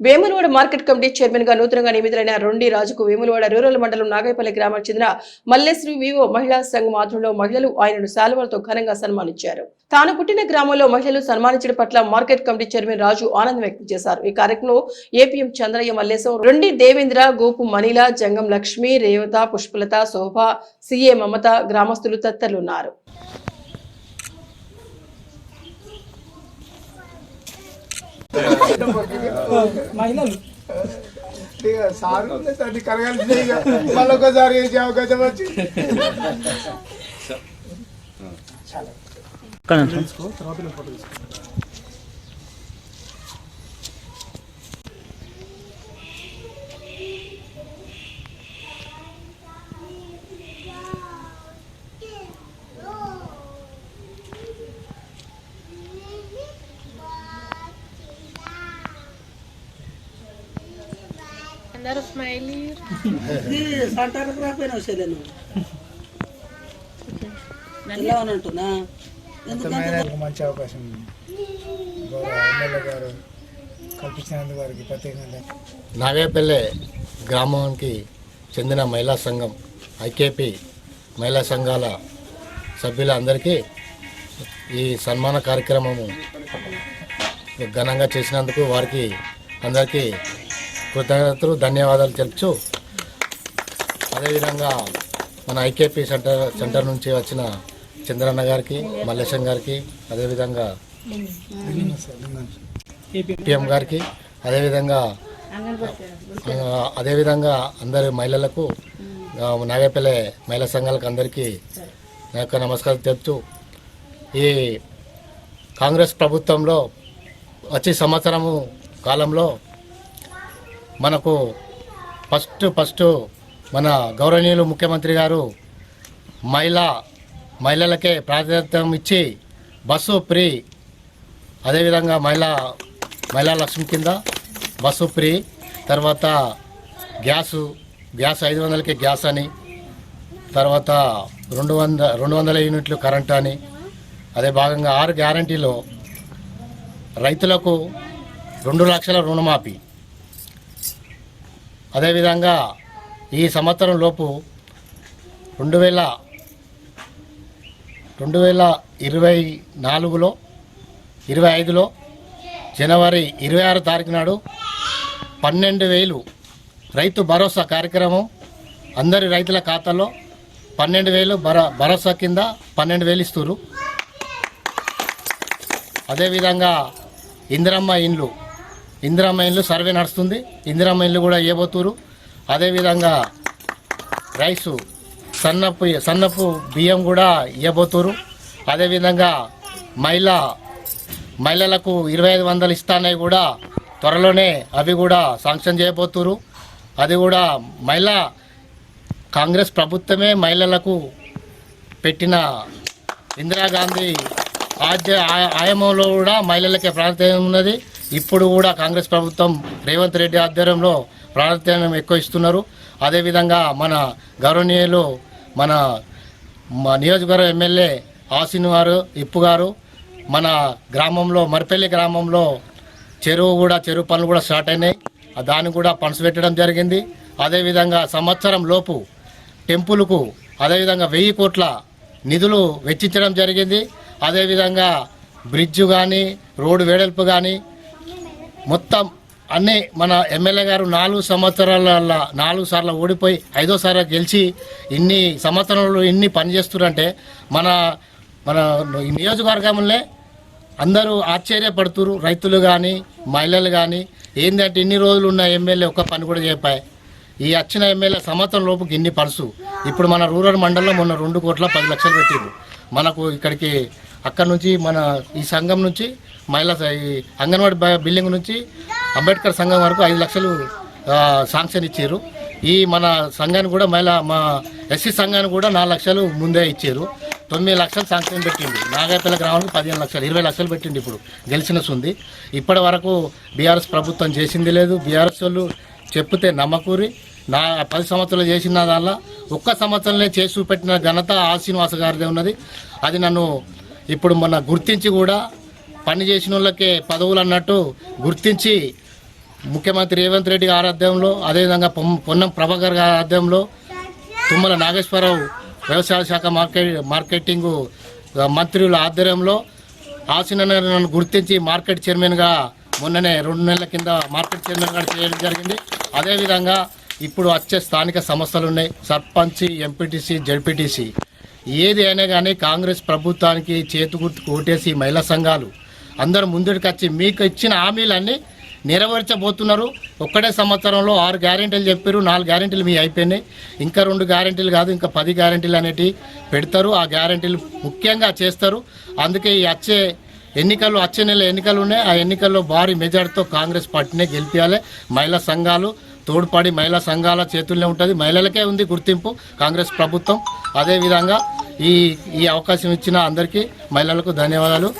Vemulawada market committee చైర్మన్గా నూతనంగా నియమితులైన రొండి రాజుకు వేములవాడ రూరల్ మండలం నాగైపల్లి గ్రామానికి చెందిన మల్లేశ్వరి వివో మహిళా సంఘం ఆధ్వర్యంలో మహిళలు ఆయనను శాలువలతో ఘనంగా సన్మానించారు. తాను పుట్టిన గ్రామంలో మహిళలు సన్మానించడం పట్ల మార్కెట్ కమిటీ చైర్మన్ రాజు ఆనందం వ్యక్తం చేశారు. ఈ కార్యక్రమంలో ఏపీఎం చంద్రయ్య మల్లేశం రొండి దేవేంద్ర గోపు మనీల జంగం లక్ష్మి రేవత పుష్పలత శోభ సిఏ మమత గ్రామస్తులు తదితరులు మహిళలు. ఇక సారు అది కరగాల్సిందే ఇక. మళ్ళీ ఒకసారి వేసే అవకాశం వచ్చి. అందరూ స్మైలీ ఎలా అంటున్నా? మంచి అవకాశం గౌరవ ఎమ్మెల్యే గారు కల్పించినందుకు వారికి ప్రత్యేకంగా నాగేపల్లె గ్రామానికి చెందిన మహిళా సంఘం ఐకేపీ మహిళా సంఘాల సభ్యులందరికీ ఈ సన్మాన కార్యక్రమము ఘనంగా చేసినందుకు వారికి అందరికీ కృతజ్ఞతలు ధన్యవాదాలు తెలుపుచు అదేవిధంగా మన ఐకేపీ సెంటర్ సెంటర్ నుంచి వచ్చిన చంద్రన్న గారికి మల్లేశం గారికి అదేవిధంగా పిఎం గారికి అదేవిధంగా అదేవిధంగా అందరి మహిళలకు నాగపల్లె మహిళా సంఘాలకు అందరికీ నా యొక్క నమస్కారం తెలుపుతూ ఈ కాంగ్రెస్ ప్రభుత్వంలో వచ్చే సంవత్సరము కాలంలో మనకు ఫస్ట్ ఫస్ట్ మన గౌరవనీయులు ముఖ్యమంత్రి గారు మహిళా మహిళలకే ప్రాధాన్యతం ఇచ్చి బస్సు ఫ్రీ. అదేవిధంగా మహిళా మహిళా లక్ష్మి కింద బస్సు ఫ్రీ. తర్వాత గ్యాసు గ్యాస్ ఐదు వందలకి గ్యాస్ అని తర్వాత రెండు వంద రెండు వందల యూనిట్లు కరెంటు అని అదే భాగంగా ఆరు గ్యారంటీలో రైతులకు రెండు లక్షల రుణమాఫీ. అదేవిధంగా ఈ సంవత్సరం లోపు రెండు వేల రెండు వేల ఇరవై నాలుగులో ఇరవై ఐదులో జనవరి ఇరవై ఆరు తారీఖు నాడు పన్నెండు వేలు రైతు భరోసా కార్యక్రమం అందరి రైతుల ఖాతాలో పన్నెండు వేలు భర భరోసా కింద పన్నెండు వేలు ఇస్తున్నారు అదేవిధంగా ఇందిరమ్మ ఇండ్లు ఇందిరా ఇండ్లు సర్వే నడుస్తుంది. ఇందిరా మైన్లు కూడా ఇవ్వబోతున్నారు అదేవిధంగా రైసు సన్నపు సన్నపు బియ్యం కూడా ఇవ్వబోతురు. అదేవిధంగా మహిళ మహిళలకు ఇరవై ఐదు వందలు ఇస్తానే కూడా త్వరలోనే అవి కూడా శాంక్షన్ చేయబోతురు. అది కూడా మహిళా కాంగ్రెస్ ప్రభుత్వమే మహిళలకు పెట్టిన ఇందిరాగాంధీ ఆద్య ఆయామంలో ఆయమంలో కూడా మహిళలకే ప్రాధాన్యత ఉన్నది. ఇప్పుడు కూడా కాంగ్రెస్ ప్రభుత్వం రేవంత్ రెడ్డి ఆధ్వర్యంలో ప్రాధాన్యం ఎక్కువ ఇస్తున్నారు. అదేవిధంగా మన గౌరవనీయులు మన మా నియోజకవర్గ ఎమ్మెల్యే ఆసిన్ గారు ఇప్పు గారు మన గ్రామంలో మరిపల్లి గ్రామంలో చెరువు కూడా చెరువు పనులు కూడా స్టార్ట్ అయినాయి. దాన్ని కూడా ఫండ్స్ పెట్టడం జరిగింది. అదేవిధంగా సంవత్సరం లోపు టెంపుల్కు అదేవిధంగా వెయ్యి కోట్ల నిధులు వెచ్చించడం జరిగింది. అదేవిధంగా బ్రిడ్జ్ కానీ రోడ్డు వేడల్పు కానీ మొత్తం అన్నీ మన ఎమ్మెల్యే గారు నాలుగు సంవత్సరాల నాలుగు సార్లు ఓడిపోయి ఐదోసారి గెలిచి ఇన్ని సంవత్సరాలు ఇన్ని పనిచేస్తున్నారంటే మన మన నియోజకవర్గంలో అందరూ ఆశ్చర్యపడుతురు. రైతులు కానీ మహిళలు కానీ ఏంటంటే ఇన్ని రోజులు ఉన్న ఎమ్మెల్యే ఒక్క పని కూడా చెప్పాయి ఈ వచ్చిన ఎమ్మెల్యే సంవత్సరం లోపుకి ఇన్ని పర్సు. ఇప్పుడు మన రూరల్ మండలం మొన్న రెండు కోట్ల పది లక్షలు పెట్టిండు మనకు ఇక్కడికి అక్కడ నుంచి మన ఈ సంఘం నుంచి మహిళా ఈ అంగన్వాడీ బ- బిల్డింగ్ నుంచి అంబేద్కర్ సంఘం వరకు ఐదు లక్షలు శాంక్షన్ ఇచ్చారు. ఈ మన సంఘాన్ని కూడా మహిళా మా ఎస్సీ సంఘానికి కూడా నాలుగు లక్షలు ముందే ఇచ్చారు. తొమ్మిది లక్షలు శాంక్షన్ పెట్టింది. నాగాపల్లి గ్రామానికి పదిహేను లక్షలు ఇరవై లక్షలు పెట్టింది ఇప్పుడు. గెలిచిన ఉంది ఇప్పటి వరకు బీఆర్ఎస్ ప్రభుత్వం చేసింది లేదు. బీఆర్ఎస్ వాళ్ళు చెప్తే నమ్మకూరి. నా పది సంవత్సరాలు చేసిన దానిలో ఒక్క సంవత్సరంలో చేసి చూపెట్టిన ఘనత ఆ శ్రీనివాస గారిదే ఉన్నది. అది నన్ను ఇప్పుడు మన గుర్తించి కూడా పని చేసిన వాళ్ళకే పదవులు అన్నట్టు గుర్తించి ముఖ్యమంత్రి రేవంత్ రెడ్డి గారి ఆధ్వర్యంలో అదేవిధంగా పొన్నం ప్రభాకర్ గారి ఆధ్వర్యంలో తుమ్మల నాగేశ్వరరావు వ్యవసాయ శాఖ మార్కెట్ మార్కెటింగ్ మంత్రుల ఆధ్వర్యంలో ఆశీనను గుర్తించి మార్కెట్ చైర్మన్గా మొన్ననే రెండు నెలల కింద మార్కెట్ చైర్మన్గా చేయడం జరిగింది. అదేవిధంగా ఇప్పుడు వచ్చే స్థానిక సంస్థలు ఉన్నాయి. Sarpanch MPTC ZPTC. ఏది అయినా కానీ కాంగ్రెస్ ప్రభుత్వానికి చేతు ఓటేసి మహిళా సంఘాలు అందరూ ముందుకు వచ్చి మీకు ఇచ్చిన హామీలన్నీ నెరవేర్చబోతున్నారు. ఒక్కడే సంవత్సరంలో ఆరు గ్యారెంటీలు చెప్పారు. నాలుగు గ్యారెంటీలు మీ అయిపోయినాయి. ఇంకా రెండు గ్యారెంటీలు కాదు ఇంకా పది గ్యారెంటీలు అనేటివి పెడతారు. ఆ గ్యారెంటీలు ముఖ్యంగా చేస్తారు. అందుకే ఈ వచ్చే ఎన్నికలు వచ్చే నెల ఎన్నికలు ఉన్నాయి. ఆ ఎన్నికల్లో భారీ మెజార్టీతో కాంగ్రెస్ పార్టీనే గెలిపించాలి మహిళా సంఘాలు తోడ్పడి మహిళా సంఘాల చేతుల్లో ఉంటుంది. మహిళలకే ఉంది గుర్తింపు కాంగ్రెస్ ప్రభుత్వం. అదేవిధంగా ఈ ఈ అవకాశం ఇచ్చిన అందరికీ మహిళలకు ధన్యవాదాలు.